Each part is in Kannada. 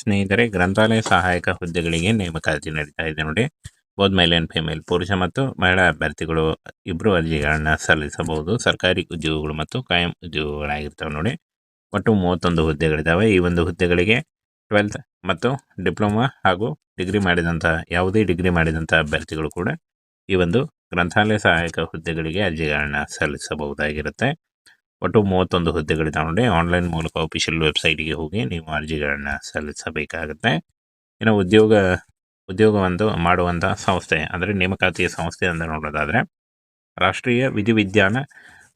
ಸ್ನೇಹಿತರೆ ಗ್ರಂಥಾಲಯ ಸಹಾಯಕ ಹುದ್ದೆಗಳಿಗೆ ನೇಮಕಾತಿ ನಡೀತಾ ಇದೆ ನೋಡಿ. ಬೋಧ್ ಮೇಲ್ ಅಂಡ್ ಫಿಮೇಲ್ ಪುರುಷ ಮತ್ತು ಮಹಿಳಾ ಅಭ್ಯರ್ಥಿಗಳು ಇಬ್ಬರು ಅರ್ಜಿಗಳನ್ನು ಸಲ್ಲಿಸಬಹುದು. ಸರ್ಕಾರಿ ಉದ್ಯೋಗಗಳು ಮತ್ತು ಕಾಯಂ ಉದ್ಯೋಗಗಳಾಗಿರ್ತವೆ ನೋಡಿ. ಒಟ್ಟು ಮೂವತ್ತೊಂದು ಹುದ್ದೆಗಳಿದ್ದಾವೆ. ಈ ಒಂದು ಹುದ್ದೆಗಳಿಗೆ ಟ್ವೆಲ್ತ್ ಮತ್ತು ಡಿಪ್ಲೊಮಾ ಹಾಗೂ ಡಿಗ್ರಿ ಮಾಡಿದಂಥ, ಯಾವುದೇ ಡಿಗ್ರಿ ಮಾಡಿದಂಥ ಅಭ್ಯರ್ಥಿಗಳು ಕೂಡ ಈ ಒಂದು ಗ್ರಂಥಾಲಯ ಸಹಾಯಕ ಹುದ್ದೆಗಳಿಗೆ ಅರ್ಜಿಗಳನ್ನು ಸಲ್ಲಿಸಬಹುದಾಗಿರುತ್ತೆ. ಒಟ್ಟು ಮೂವತ್ತೊಂದು ಹುದ್ದೆಗಳಿದ್ದಾವೆ ನೋಡಿ. ಆನ್ಲೈನ್ ಮೂಲಕ ಅಫಿಷಿಯಲ್ ವೆಬ್ಸೈಟ್ಗೆ ಹೋಗಿ ನೀವು ಅರ್ಜಿಗಳನ್ನು ಸಲ್ಲಿಸಬೇಕಾಗುತ್ತೆ. ಇನ್ನು ಉದ್ಯೋಗ ಉದ್ಯೋಗವೊಂದು ಮಾಡುವಂಥ ಸಂಸ್ಥೆ, ಅಂದರೆ ನೇಮಕಾತಿಯ ಸಂಸ್ಥೆ ಅಂತ ನೋಡೋದಾದರೆ, ರಾಷ್ಟ್ರೀಯ ವಿಧಿವಿಜ್ಞಾನ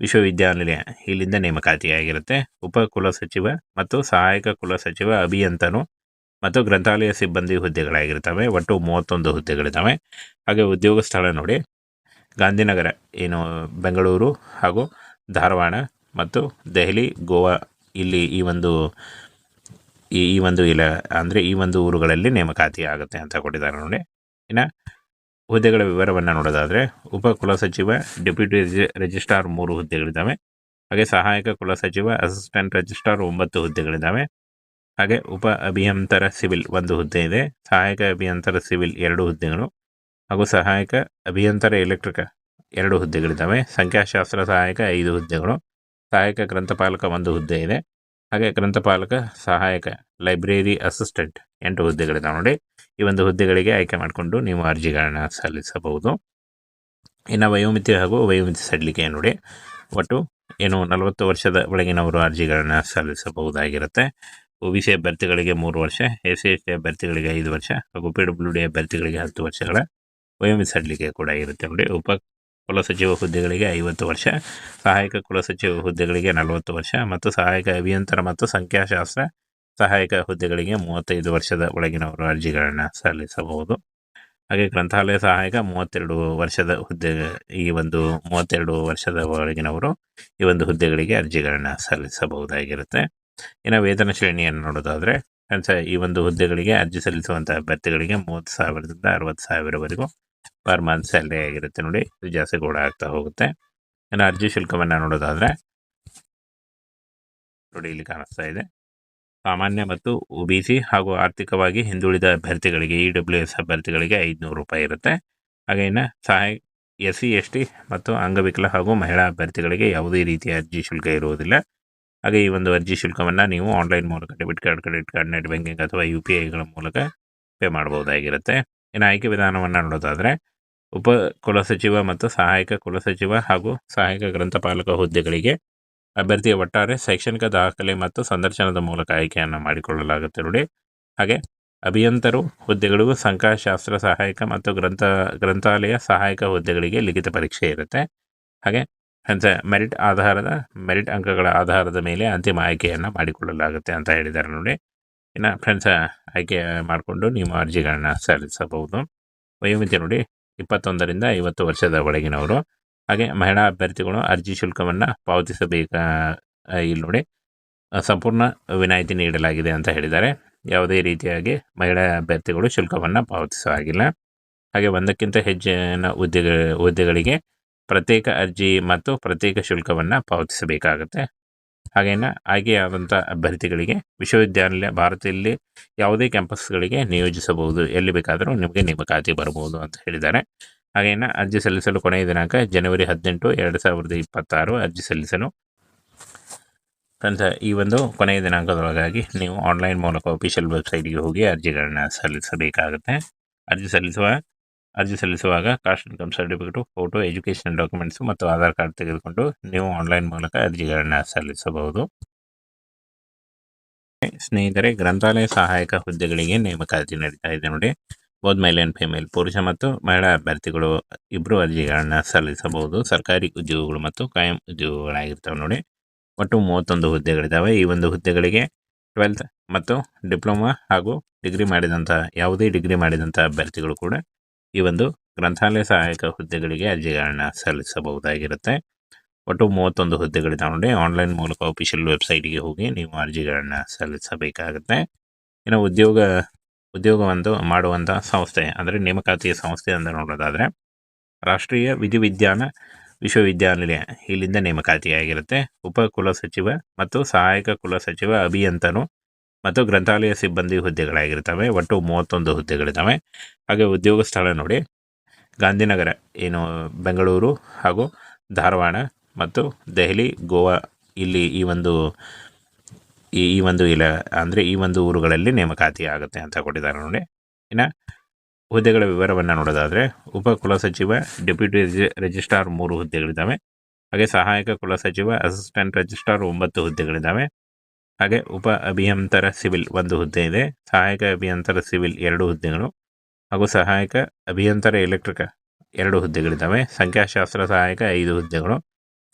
ವಿಶ್ವವಿದ್ಯಾನಿಲಯ ಇಲ್ಲಿಂದ ನೇಮಕಾತಿಯಾಗಿರುತ್ತೆ. ಉಪ ಕುಲಸಚಿವ ಮತ್ತು ಸಹಾಯಕ ಕುಲಸಚಿವ ಅಭಿಯಂತನು ಮತ್ತು ಗ್ರಂಥಾಲಯ ಸಿಬ್ಬಂದಿ ಹುದ್ದೆಗಳಾಗಿರ್ತವೆ. ಒಟ್ಟು ಮೂವತ್ತೊಂದು ಹುದ್ದೆಗಳಿದ್ದಾವೆ ಹಾಗೆ ಉದ್ಯೋಗ ಸ್ಥಳ ನೋಡಿ. ಗಾಂಧಿನಗರ, ಏನು, ಬೆಂಗಳೂರು ಹಾಗೂ ಧಾರವಾಡ ಮತ್ತು ದೆಹಲಿ, ಗೋವಾ ಇಲ್ಲಿ ಈ ಒಂದು, ಈ ಈ ಒಂದು ಇಲ್ಲ ಅಂದರೆ ಈ ಒಂದು ಊರುಗಳಲ್ಲಿ ನೇಮಕಾತಿ ಆಗುತ್ತೆ ಅಂತ ಕೊಟ್ಟಿದ್ದಾರೆ ನೋಡಿ. ಇನ್ನು ಹುದ್ದೆಗಳ ವಿವರವನ್ನು ನೋಡೋದಾದರೆ, ಉಪ ಕುಲಸಚಿವ ಡೆಪ್ಯೂಟಿ ರಿಜಿ, ರಿಜಿಸ್ಟ್ರಾರ್ ಮೂರು ಹುದ್ದೆಗಳಿದ್ದಾವೆ. ಹಾಗೆ ಸಹಾಯಕ ಕುಲಸಚಿವ ಅಸಿಸ್ಟೆಂಟ್ ರಿಜಿಸ್ಟ್ರಾರ್ ಒಂಬತ್ತು ಹುದ್ದೆಗಳಿದ್ದಾವೆ. ಹಾಗೆ ಉಪ ಅಭಿಯಂತರ ಸಿವಿಲ್ ಒಂದು ಹುದ್ದೆ ಇದೆ. ಸಹಾಯಕ ಅಭಿಯಂತರ ಸಿವಿಲ್ ಎರಡು ಹುದ್ದೆಗಳು. ಹಾಗೂ ಸಹಾಯಕ ಅಭಿಯಂತರ ಎಲೆಕ್ಟ್ರಿಕ ಎರಡು ಹುದ್ದೆಗಳಿದ್ದಾವೆ. ಸಂಖ್ಯಾಶಾಸ್ತ್ರ ಸಹಾಯಕ ಐದು ಹುದ್ದೆಗಳು. ಸಹಾಯಕ ಗ್ರಂಥಪಾಲಕ ಒಂದು ಹುದ್ದೆ ಇದೆ. ಹಾಗೆ ಗ್ರಂಥಪಾಲಕ, ಸಹಾಯಕ, ಲೈಬ್ರರಿ ಅಸಿಸ್ಟೆಂಟ್ ಎಂಟು ಹುದ್ದೆಗಳಿದೆ ನೋಡಿ. ಈ ಒಂದು ಹುದ್ದೆಗಳಿಗೆ ಆಯ್ಕೆ ಮಾಡಿಕೊಂಡು ನೀವು ಅರ್ಜಿಗಳನ್ನು ಸಲ್ಲಿಸಬಹುದು. ಇನ್ನು ವಯೋಮಿತಿ ಹಾಗೂ ವಯೋಮಿತಿ ಸಡಿಲಿಕೆ ನೋಡಿ. ಒಟ್ಟು ಏನು ನಲವತ್ತು ವರ್ಷದ ಒಳಗಿನವರು ಅರ್ಜಿಗಳನ್ನು ಸಲ್ಲಿಸಬಹುದಾಗಿರುತ್ತೆ. ಒ ಬಿ ಸಿ ಅಭ್ಯರ್ಥಿಗಳಿಗೆ ಮೂರು ವರ್ಷ ಎಸ್ ಸಿ ಎಸ್ ಟಿ ಅಭ್ಯರ್ಥಿಗಳಿಗೆ ಐದು ವರ್ಷ ಹಾಗೂ ಪಿ ಡಬ್ಲ್ಯೂ ಡಿ ಅಭ್ಯರ್ಥಿಗಳಿಗೆ ಹತ್ತು ವರ್ಷಗಳ ವಯೋಮಿತಿ ಸಡಿಲಿಕೆ ಕೂಡ ಇರುತ್ತೆ ನೋಡಿ. ಉಪ ಕುಲಸಚಿವ ಹುದ್ದೆಗಳಿಗೆ ಐವತ್ತು ವರ್ಷ, ಸಹಾಯಕ ಕುಲಸಚಿವ ಹುದ್ದೆಗಳಿಗೆ ನಲವತ್ತು ವರ್ಷ ಮತ್ತು ಸಹಾಯಕ ಅಭಿಯಂತರ ಮತ್ತು ಸಂಖ್ಯಾಶಾಸ್ತ್ರ ಸಹಾಯಕ ಹುದ್ದೆಗಳಿಗೆ ಮೂವತ್ತೈದು ವರ್ಷದ ಒಳಗಿನವರು ಅರ್ಜಿಗಳನ್ನು ಸಲ್ಲಿಸಬಹುದು. ಹಾಗೆ ಗ್ರಂಥಾಲಯ ಸಹಾಯಕ ಮೂವತ್ತೆರಡು ವರ್ಷದ ಹುದ್ದೆ, ಈ ಒಂದು ಮೂವತ್ತೆರಡು ವರ್ಷದ ಒಳಗಿನವರು ಈ ಒಂದು ಹುದ್ದೆಗಳಿಗೆ ಅರ್ಜಿಗಳನ್ನು ಸಲ್ಲಿಸಬಹುದಾಗಿರುತ್ತೆ. ಇನ್ನು ವೇತನ ಶ್ರೇಣಿಯನ್ನು ನೋಡೋದಾದರೆ ಈ ಒಂದು ಹುದ್ದೆಗಳಿಗೆ ಅರ್ಜಿ ಸಲ್ಲಿಸುವಂಥ ಅಭ್ಯರ್ಥಿಗಳಿಗೆ ಮೂವತ್ತು ಸಾವಿರದಿಂದ ಅರವತ್ತು ಸಾವಿರವರೆಗೂ ಪರ್ ಮಂತ್ ಸ್ಯಾಲ್ರಿ ಆಗಿರುತ್ತೆ ನೋಡಿ, ಇದು ಜಾಸ್ತಿ ಕೂಡ ಆಗ್ತಾ ಹೋಗುತ್ತೆ. ಇನ್ನು ಅರ್ಜಿ ಶುಲ್ಕವನ್ನು ನೋಡೋದಾದರೆ, ನೋಡಿ ಇಲ್ಲಿ ಕಾಣಿಸ್ತಾ ಇದೆ. ಸಾಮಾನ್ಯ ಮತ್ತು ಒ ಹಾಗೂ ಆರ್ಥಿಕವಾಗಿ ಹಿಂದುಳಿದ ಅಭ್ಯರ್ಥಿಗಳಿಗೆ, ಇ ಎಸ್ ಅಭ್ಯರ್ಥಿಗಳಿಗೆ ಐದುನೂರು ರೂಪಾಯಿ ಇರುತ್ತೆ. ಹಾಗೆ ಇನ್ನು ಸಹಾಯ ಎಸ್ ಸಿ ಎಸ್ ಟಿ ಮತ್ತು ಅಂಗವಿಕಲ ಹಾಗೂ ಮಹಿಳಾ ಅಭ್ಯರ್ಥಿಗಳಿಗೆ ಯಾವುದೇ ರೀತಿಯ ಅರ್ಜಿ ಶುಲ್ಕ ಇರುವುದಿಲ್ಲ. ಹಾಗೆ ಈ ಒಂದು ಅರ್ಜಿ ಶುಲ್ಕವನ್ನು ನೀವು ಆನ್ಲೈನ್ ಮೂಲಕ debit card credit card net banking ಅಥವಾ ಯು ಪಿ ಐಗಳ ಮೂಲಕ ಪೇ ಮಾಡಬಹುದಾಗಿರುತ್ತೆ. ಇನ್ನು ಆಯ್ಕೆ ವಿಧಾನವನ್ನು ನೋಡೋದಾದರೆ, ಉಪ ಕುಲಸಚಿವ ಮತ್ತು ಸಹಾಯಕ ಕುಲಸಚಿವ ಹಾಗೂ ಸಹಾಯಕ ಗ್ರಂಥಪಾಲಕ ಹುದ್ದೆಗಳಿಗೆ ಅಭ್ಯರ್ಥಿಯ ಒಟ್ಟಾರೆ ಶೈಕ್ಷಣಿಕ ದಾಖಲೆ ಮತ್ತು ಸಂದರ್ಶನದ ಮೂಲಕ ಆಯ್ಕೆಯನ್ನು ಮಾಡಿಕೊಳ್ಳಲಾಗುತ್ತೆ ನೋಡಿ. ಹಾಗೆ ಅಭಿಯಂತರು ಹುದ್ದೆಗಳಿಗೂ ಸಂಖ್ಯಾಶಾಸ್ತ್ರ ಸಹಾಯಕ ಮತ್ತು ಗ್ರಂಥ, ಗ್ರಂಥಾಲಯ ಸಹಾಯಕ ಹುದ್ದೆಗಳಿಗೆ ಲಿಖಿತ ಪರೀಕ್ಷೆ ಇರುತ್ತೆ. ಹಾಗೆ ಅಂತ ಮೆರಿಟ್ ಆಧಾರದ, ಮೆರಿಟ್ ಅಂಕಗಳ ಆಧಾರದ ಮೇಲೆ ಅಂತಿಮ ಆಯ್ಕೆಯನ್ನು ಮಾಡಿಕೊಳ್ಳಲಾಗುತ್ತೆ ಅಂತ ಹೇಳಿದ್ದಾರೆ ನೋಡಿ. ಇನ್ನು ಫ್ರೆಂಡ್ಸ್ ಆಯ್ಕೆ ಮಾಡಿಕೊಂಡು ನಿಮ್ಮ ಅರ್ಜಿಗಳನ್ನ ಸಲ್ಲಿಸಬಹುದು. ವಯೋಮಿತಿ ನೋಡಿ, ಇಪ್ಪತ್ತೊಂದರಿಂದ ಐವತ್ತು ವರ್ಷದ ಒಳಗಿನವರು. ಹಾಗೆ ಮಹಿಳಾ ಅಭ್ಯರ್ಥಿಗಳು ಅರ್ಜಿ ಶುಲ್ಕವನ್ನು ಪಾವತಿಸಬೇಕಾ ಇಲ್ಲಿ ನೋಡಿ ಸಂಪೂರ್ಣ ವಿನಾಯಿತಿ ನೀಡಲಾಗಿದೆ ಅಂತ ಹೇಳಿದ್ದಾರೆ. ಯಾವುದೇ ರೀತಿಯಾಗಿ ಮಹಿಳಾ ಅಭ್ಯರ್ಥಿಗಳು ಶುಲ್ಕವನ್ನು ಪಾವತಿಸೋ ಹಾಗಿಲ್ಲ. ಹಾಗೆ ಒಂದಕ್ಕಿಂತ ಹೆಚ್ಚಿನ ಹುದ್ದೆಗ, ಹುದ್ದೆಗಳಿಗೆ ಪ್ರತ್ಯೇಕ ಅರ್ಜಿ ಮತ್ತು ಪ್ರತ್ಯೇಕ ಶುಲ್ಕವನ್ನು ಪಾವತಿಸಬೇಕಾಗುತ್ತೆ. ಹಾಗೇನ ಆಯ್ಕೆಯಾದಂಥ ಅಭ್ಯರ್ಥಿಗಳಿಗೆ ವಿಶ್ವವಿದ್ಯಾನಿಲಯ ಭಾರತದಲ್ಲಿ ಯಾವುದೇ ಕ್ಯಾಂಪಸ್ಗಳಿಗೆ ನಿಯೋಜಿಸಬಹುದು. ಎಲ್ಲಿ ಬೇಕಾದರೂ ನಿಮಗೆ ನೇಮಕಾತಿ ಬರಬಹುದು ಅಂತ ಹೇಳಿದ್ದಾರೆ. ಹಾಗೇನ ಅರ್ಜಿ ಸಲ್ಲಿಸಲು ಕೊನೆಯ ದಿನಾಂಕ ಜನವರಿ ಹದಿನೆಂಟು, ಎರಡು ಸಾವಿರದ ಇಪ್ಪತ್ತಾರು ಅರ್ಜಿ ಸಲ್ಲಿಸಲು. ಅಂತ ಈ ಒಂದು ಕೊನೆಯ ದಿನಾಂಕದೊಳಗಾಗಿ ನೀವು ಆನ್ಲೈನ್ ಮೂಲಕ ಅಫಿಷಿಯಲ್ ವೆಬ್ಸೈಟ್ಗೆ ಹೋಗಿ ಅರ್ಜಿಗಳನ್ನು ಸಲ್ಲಿಸಬೇಕಾಗುತ್ತೆ. ಅರ್ಜಿ ಸಲ್ಲಿಸುವ ಅರ್ಜಿ ಸಲ್ಲಿಸುವಾಗ caste, income certificate photo education documents ಮತ್ತು ಆಧಾರ್ ಕಾರ್ಡ್ ತೆಗೆದುಕೊಂಡು ನೀವು ಆನ್ಲೈನ್ ಮೂಲಕ ಅರ್ಜಿಗಳನ್ನು ಸಲ್ಲಿಸಬಹುದು. ಸ್ನೇಹಿತರೆ, ಗ್ರಂಥಾಲಯ ಸಹಾಯಕ ಹುದ್ದೆಗಳಿಗೆ ನೇಮಕಾತಿ ನಡೀತಾ ಇದೆ ನೋಡಿ. ಬೋಧ್ ಮೇಲ್ ಆ್ಯಂಡ್ ಫಿಮೇಲ್ ಪುರುಷ ಮತ್ತು ಮಹಿಳಾ ಅಭ್ಯರ್ಥಿಗಳು ಇಬ್ಬರು ಅರ್ಜಿಗಳನ್ನು ಸಲ್ಲಿಸಬಹುದು. ಸರ್ಕಾರಿ ಉದ್ಯೋಗಗಳು ಮತ್ತು ಕಾಯಂ ಉದ್ಯೋಗಗಳಾಗಿರ್ತವೆ ನೋಡಿ. ಒಟ್ಟು ಮೂವತ್ತೊಂದು ಹುದ್ದೆಗಳಿದ್ದಾವೆ ಈ ಒಂದು ಹುದ್ದೆಗಳಿಗೆ ಟ್ವೆಲ್ತ್ ಮತ್ತು ಡಿಪ್ಲೊಮಾ ಹಾಗೂ ಡಿಗ್ರಿ ಮಾಡಿದಂಥ ಯಾವುದೇ ಡಿಗ್ರಿ ಮಾಡಿದಂಥ ಅಭ್ಯರ್ಥಿಗಳು ಕೂಡ ಈ ಒಂದು ಗ್ರಂಥಾಲಯ ಸಹಾಯಕ ಹುದ್ದೆಗಳಿಗೆ ಅರ್ಜಿಗಳನ್ನ ಸಲ್ಲಿಸಬಹುದಾಗಿರುತ್ತೆ. ಒಟ್ಟು ಮೂವತ್ತೊಂದು ಹುದ್ದೆಗಳಿದ್ದಾವೆ ನೋಡಿ ಆನ್ಲೈನ್ ಮೂಲಕ ಅಫಿಷಿಯಲ್ ವೆಬ್ಸೈಟ್ಗೆ ಹೋಗಿ ನೀವು ಅರ್ಜಿಗಳನ್ನ ಸಲ್ಲಿಸಬೇಕಾಗುತ್ತೆ. ಇನ್ನು ಉದ್ಯೋಗ ಉದ್ಯೋಗವೊಂದು ಮಾಡುವಂಥ ಸಂಸ್ಥೆ, ಅಂದರೆ ನೇಮಕಾತಿಯ ಸಂಸ್ಥೆ ಅಂತ ನೋಡೋದಾದರೆ, ರಾಷ್ಟ್ರೀಯ ವಿಧಿವಿಜ್ಞಾನ ವಿಶ್ವವಿದ್ಯಾನಿಲಯ ಇಲ್ಲಿಂದ ನೇಮಕಾತಿಯಾಗಿರುತ್ತೆ. ಉಪ ಕುಲಸಚಿವ ಮತ್ತು ಸಹಾಯಕ ಕುಲಸಚಿವ ಅಭಿಯಂತನು ಮತ್ತು ಗ್ರಂಥಾಲಯ ಸಿಬ್ಬಂದಿ ಹುದ್ದೆಗಳಾಗಿರ್ತವೆ. ಒಟ್ಟು ಮೂವತ್ತೊಂದು ಹುದ್ದೆಗಳಿದ್ದಾವೆ ಹಾಗೆ ಉದ್ಯೋಗ ಸ್ಥಳ ನೋಡಿ. ಗಾಂಧಿನಗರ, ಏನು, ಬೆಂಗಳೂರು ಹಾಗೂ ಧಾರವಾಡ ಮತ್ತು ದೆಹಲಿ, ಗೋವಾ ಇಲ್ಲಿ ಈ ಒಂದು ಈ ಒಂದು ಇಲ್ಲ ಅಂದರೆ ಈ ಒಂದು ಊರುಗಳಲ್ಲಿ ನೇಮಕಾತಿ ಆಗುತ್ತೆ ಅಂತ ಕೊಟ್ಟಿದ್ದಾರೆ ನೋಡಿ. ಇನ್ನು ಹುದ್ದೆಗಳ ವಿವರವನ್ನು ನೋಡೋದಾದರೆ, ಉಪ ಕುಲಸಚಿವ ಡೆಪ್ಯೂಟಿ ರಿಜಿ, ರಿಜಿಸ್ಟ್ರಾರ್ ಮೂರು ಹುದ್ದೆಗಳಿದ್ದಾವೆ ಹಾಗೆ ಸಹಾಯಕ ಕುಲಸಚಿವ ಅಸಿಸ್ಟೆಂಟ್ ರಿಜಿಸ್ಟ್ರಾರ್ ಒಂಬತ್ತು ಹುದ್ದೆಗಳಿದ್ದಾವೆ ಹಾಗೆ ಉಪ ಅಭಿಯಂತರ ಸಿವಿಲ್ ಒಂದು ಹುದ್ದೆ ಇದೆ. ಸಹಾಯಕ ಅಭಿಯಂತರ ಸಿವಿಲ್ ಎರಡು ಹುದ್ದೆಗಳು ಹಾಗೂ ಸಹಾಯಕ ಅಭಿಯಂತರ ಎಲೆಕ್ಟ್ರಿಕ ಎರಡು ಹುದ್ದೆಗಳಿದ್ದಾವೆ. ಸಂಖ್ಯಾಶಾಸ್ತ್ರ ಸಹಾಯಕ ಐದು ಹುದ್ದೆಗಳು,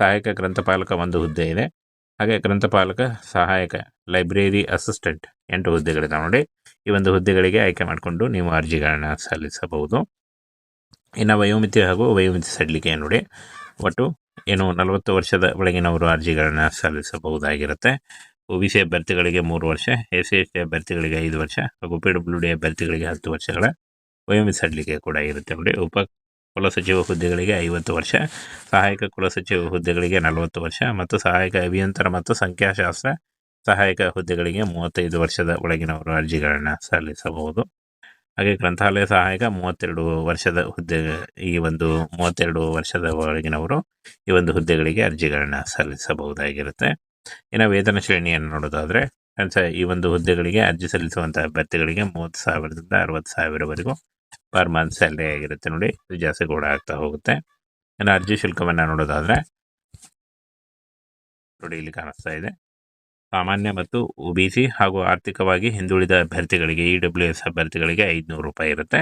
ಸಹಾಯಕ ಗ್ರಂಥಪಾಲಕ ಒಂದು ಹುದ್ದೆ ಇದೆ. ಹಾಗೆ ಗ್ರಂಥಪಾಲಕ, ಸಹಾಯಕ, ಲೈಬ್ರರಿ ಅಸಿಸ್ಟೆಂಟ್ ಎಂಟು ಹುದ್ದೆಗಳಿದ್ದಾವೆ ನೋಡಿ. ಈ ಒಂದು ಹುದ್ದೆಗಳಿಗೆ ಆಯ್ಕೆ ಮಾಡಿಕೊಂಡು ನೀವು ಅರ್ಜಿಗಳನ್ನು ಸಲ್ಲಿಸಬಹುದು. ಇನ್ನು ವಯೋಮಿತಿ ಹಾಗೂ ವಯೋಮಿತಿ ಸಡಿಲಿಕೆ ನೋಡಿ. ಒಟ್ಟು ಏನು ನಲವತ್ತು ವರ್ಷದ ಒಳಗಿನವರು ಅರ್ಜಿಗಳನ್ನು ಸಲ್ಲಿಸಬಹುದಾಗಿರುತ್ತೆ. ಒ ಬಿ ಸಿ ಅಭ್ಯರ್ಥಿಗಳಿಗೆ ಮೂರು ವರ್ಷ, ಎಸ್ ಸಿ ಎಸ್ ಟಿ ಅಭ್ಯರ್ಥಿಗಳಿಗೆ ಐದು ವರ್ಷ ಹಾಗೂ ಪಿ ಡಬ್ಲ್ಯೂ ಡಿ ಅಭ್ಯರ್ಥಿಗಳಿಗೆ ಹತ್ತು ವರ್ಷಗಳ ವಯೋಮಿತಿ ಸಡಿಲಿಕೆ ಕೂಡ ಇರುತ್ತೆ ನೋಡಿ. ಉಪ ಕುಲಸಚಿವ ಹುದ್ದೆಗಳಿಗೆ ಐವತ್ತು ವರ್ಷ, ಸಹಾಯಕ ಕುಲಸಚಿವ ಹುದ್ದೆಗಳಿಗೆ ನಲವತ್ತು ವರ್ಷ ಮತ್ತು ಸಹಾಯಕ ಅಭಿಯಂತರ ಮತ್ತು ಸಂಖ್ಯಾಶಾಸ್ತ್ರ ಸಹಾಯಕ ಹುದ್ದೆಗಳಿಗೆ ಮೂವತ್ತೈದು ವರ್ಷದ ಒಳಗಿನವರು ಅರ್ಜಿಗಳನ್ನು ಸಲ್ಲಿಸಬಹುದು. ಹಾಗೆ ಗ್ರಂಥಾಲಯ ಸಹಾಯಕ ಮೂವತ್ತೆರಡು ವರ್ಷದ ಹುದ್ದೆ, ಈ ಒಂದು ಮೂವತ್ತೆರಡು ವರ್ಷದ ಒಳಗಿನವರು ಈ ಒಂದು ಹುದ್ದೆಗಳಿಗೆ ಅರ್ಜಿಗಳನ್ನು ಸಲ್ಲಿಸಬಹುದಾಗಿರುತ್ತೆ. ಇನ್ನು ವೇತನ ಶ್ರೇಣಿಯನ್ನು ನೋಡೋದಾದರೆ ಈ ಒಂದು ಹುದ್ದೆಗಳಿಗೆ ಅರ್ಜಿ ಸಲ್ಲಿಸುವಂತಹ ಅಭ್ಯರ್ಥಿಗಳಿಗೆ ಮೂವತ್ತು ಸಾವಿರದಿಂದ ಅರವತ್ತು ಸಾವಿರವರೆಗೂ ಪರ್ ಮಂತ್ ಸ್ಯಾಲ್ರಿ ಆಗಿರುತ್ತೆ ನೋಡಿ. ಇದು ಜಾಸ್ತಿ ಕೂಡ ಆಗ್ತಾ ಹೋಗುತ್ತೆ. ಇನ್ನು ಅರ್ಜಿ ಶುಲ್ಕವನ್ನು ನೋಡೋದಾದರೆ, ನೋಡಿ ಇಲ್ಲಿ ಕಾಣಿಸ್ತಾ ಇದೆ. ಸಾಮಾನ್ಯ ಮತ್ತು ಒ ಹಾಗೂ ಆರ್ಥಿಕವಾಗಿ ಹಿಂದುಳಿದ ಅಭ್ಯರ್ಥಿಗಳಿಗೆ, ಇ ಅಭ್ಯರ್ಥಿಗಳಿಗೆ ಐದುನೂರು ರೂಪಾಯಿ ಇರುತ್ತೆ.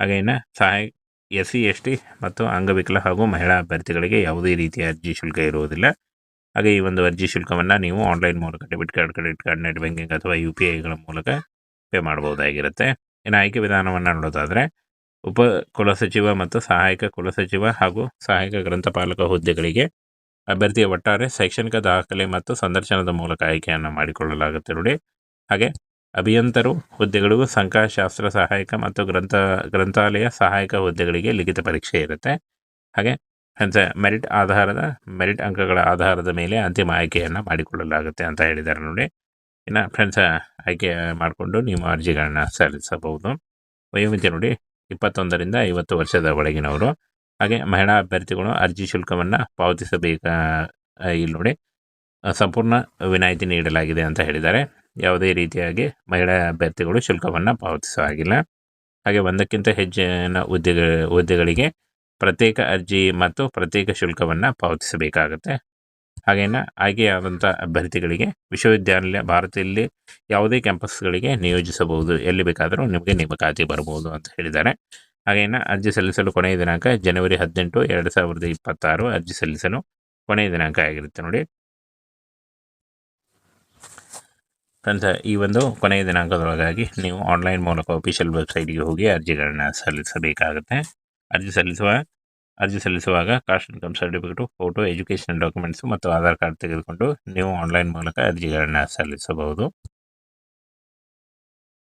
ಹಾಗೆ ಇನ್ನು ಸಹಾಯ ಎಸ್ ಸಿ ಮತ್ತು ಅಂಗವಿಕಲ ಹಾಗೂ ಮಹಿಳಾ ಅಭ್ಯರ್ಥಿಗಳಿಗೆ ಯಾವುದೇ ರೀತಿಯ ಅರ್ಜಿ ಶುಲ್ಕ ಇರುವುದಿಲ್ಲ. ಹಾಗೆ ಈ ಒಂದು ಅರ್ಜಿ ಶುಲ್ಕವನ್ನು ನೀವು ಆನ್ಲೈನ್ ಮೂಲಕ debit card credit card net banking ಅಥವಾ ಯು ಪಿ ಐಗಳ ಮೂಲಕ ಪೇ ಮಾಡಬಹುದಾಗಿರುತ್ತೆ. ಇನ್ನು ಆಯ್ಕೆ ವಿಧಾನವನ್ನು ನೋಡೋದಾದರೆ, ಉಪ ಕುಲಸಚಿವ ಮತ್ತು ಸಹಾಯಕ ಕುಲಸಚಿವ ಹಾಗೂ ಸಹಾಯಕ ಗ್ರಂಥಪಾಲಕ ಹುದ್ದೆಗಳಿಗೆ ಅಭ್ಯರ್ಥಿಯ ಒಟ್ಟಾರೆ ಶೈಕ್ಷಣಿಕ ದಾಖಲೆ ಮತ್ತು ಸಂದರ್ಶನದ ಮೂಲಕ ಆಯ್ಕೆಯನ್ನು ಮಾಡಿಕೊಳ್ಳಲಾಗುತ್ತೆ ನೋಡಿ. ಹಾಗೆ ಅಭಿಯಂತರು ಹುದ್ದೆಗಳಿಗೂ ಸಂಖ್ಯಾಶಾಸ್ತ್ರ ಸಹಾಯಕ ಮತ್ತು ಗ್ರಂಥ, ಗ್ರಂಥಾಲಯ ಸಹಾಯಕ ಹುದ್ದೆಗಳಿಗೆ ಲಿಖಿತ ಪರೀಕ್ಷೆ ಇರುತ್ತೆ. ಹಾಗೆ ಅಂತ ಮೆರಿಟ್ ಆಧಾರದ ಮೆರಿಟ್ ಅಂಕಗಳ ಆಧಾರದ ಮೇಲೆ ಅಂತಿಮ ಆಯ್ಕೆಯನ್ನು ಮಾಡಿಕೊಳ್ಳಲಾಗುತ್ತೆ ಅಂತ ಹೇಳಿದ್ದಾರೆ ನೋಡಿ. ಇನ್ನು ಫ್ರೆಂಡ್ಸ್ ಆಯ್ಕೆ ಮಾಡಿಕೊಂಡು ನಿಮ್ಮ ಅರ್ಜಿಗಳನ್ನು ಸಲ್ಲಿಸಬಹುದು. ವಯೋಮಿತಿ ನೋಡಿ, ಇಪ್ಪತ್ತೊಂದರಿಂದ ಐವತ್ತು ವರ್ಷದ ಒಳಗಿನವರು. ಹಾಗೆ ಮಹಿಳಾ ಅಭ್ಯರ್ಥಿಗಳು ಅರ್ಜಿ ಶುಲ್ಕವನ್ನು ಪಾವತಿಸಬೇಕ ಇಲ್ಲಿ ನೋಡಿ, ಸಂಪೂರ್ಣ ವಿನಾಯಿತಿ ನೀಡಲಾಗಿದೆ ಅಂತ ಹೇಳಿದ್ದಾರೆ. ಯಾವುದೇ ರೀತಿಯಾಗಿ ಮಹಿಳಾ ಅಭ್ಯರ್ಥಿಗಳು ಶುಲ್ಕವನ್ನು ಪಾವತಿಸೋ ಹಾಗಿಲ್ಲ. ಹಾಗೆ ಒಂದಕ್ಕಿಂತ ಹೆಚ್ಚಿನ ಹುದ್ದೆಗ ಹುದ್ದೆಗಳಿಗೆ ಪ್ರತ್ಯೇಕ ಅರ್ಜಿ ಮತ್ತು ಪ್ರತ್ಯೇಕ ಶುಲ್ಕವನ್ನು ಪಾವತಿಸಬೇಕಾಗುತ್ತೆ. ಹಾಗೇನ ಆಯ್ಕೆಯಾದಂಥ ಅಭ್ಯರ್ಥಿಗಳಿಗೆ, ವಿಶ್ವವಿದ್ಯಾನಿಲಯ ಭಾರತದಲ್ಲಿ ಯಾವುದೇ ಕ್ಯಾಂಪಸ್ಗಳಿಗೆ ನಿಯೋಜಿಸಬಹುದು. ಎಲ್ಲಿ ಬೇಕಾದರೂ ನಿಮಗೆ ನೇಮಕಾತಿ ಬರಬಹುದು ಅಂತ ಹೇಳಿದ್ದಾರೆ. ಹಾಗೇನ ಅರ್ಜಿ ಸಲ್ಲಿಸಲು ಕೊನೆಯ ದಿನಾಂಕ ಜನವರಿ ಹದಿನೆಂಟು, ಎರಡು ಸಾವಿರದ ಇಪ್ಪತ್ತಾರು. ಅರ್ಜಿ ಸಲ್ಲಿಸಲು ಕೊನೆಯ ದಿನಾಂಕ ಆಗಿರುತ್ತೆ ನೋಡಿ. ಫ್ರೆಂಡ್ಸ್ ಈ ಒಂದು ಕೊನೆಯ ದಿನಾಂಕದೊಳಗಾಗಿ ನೀವು ಆನ್ಲೈನ್ ಮೂಲಕ ಅಫಿಷಿಯಲ್ ವೆಬ್ಸೈಟ್ಗೆ ಹೋಗಿ ಅರ್ಜಿಗಳನ್ನು ಸಲ್ಲಿಸಬೇಕಾಗುತ್ತೆ. ಅರ್ಜಿ ಸಲ್ಲಿಸುವ ಅರ್ಜಿ ಸಲ್ಲಿಸುವಾಗ caste income certificate photo education documents ಮತ್ತು ಆಧಾರ್ ಕಾರ್ಡ್ ತೆಗೆದುಕೊಂಡು ನೀವು ಆನ್ಲೈನ್ ಮೂಲಕ ಅರ್ಜಿಗಳನ್ನು ಸಲ್ಲಿಸಬಹುದು.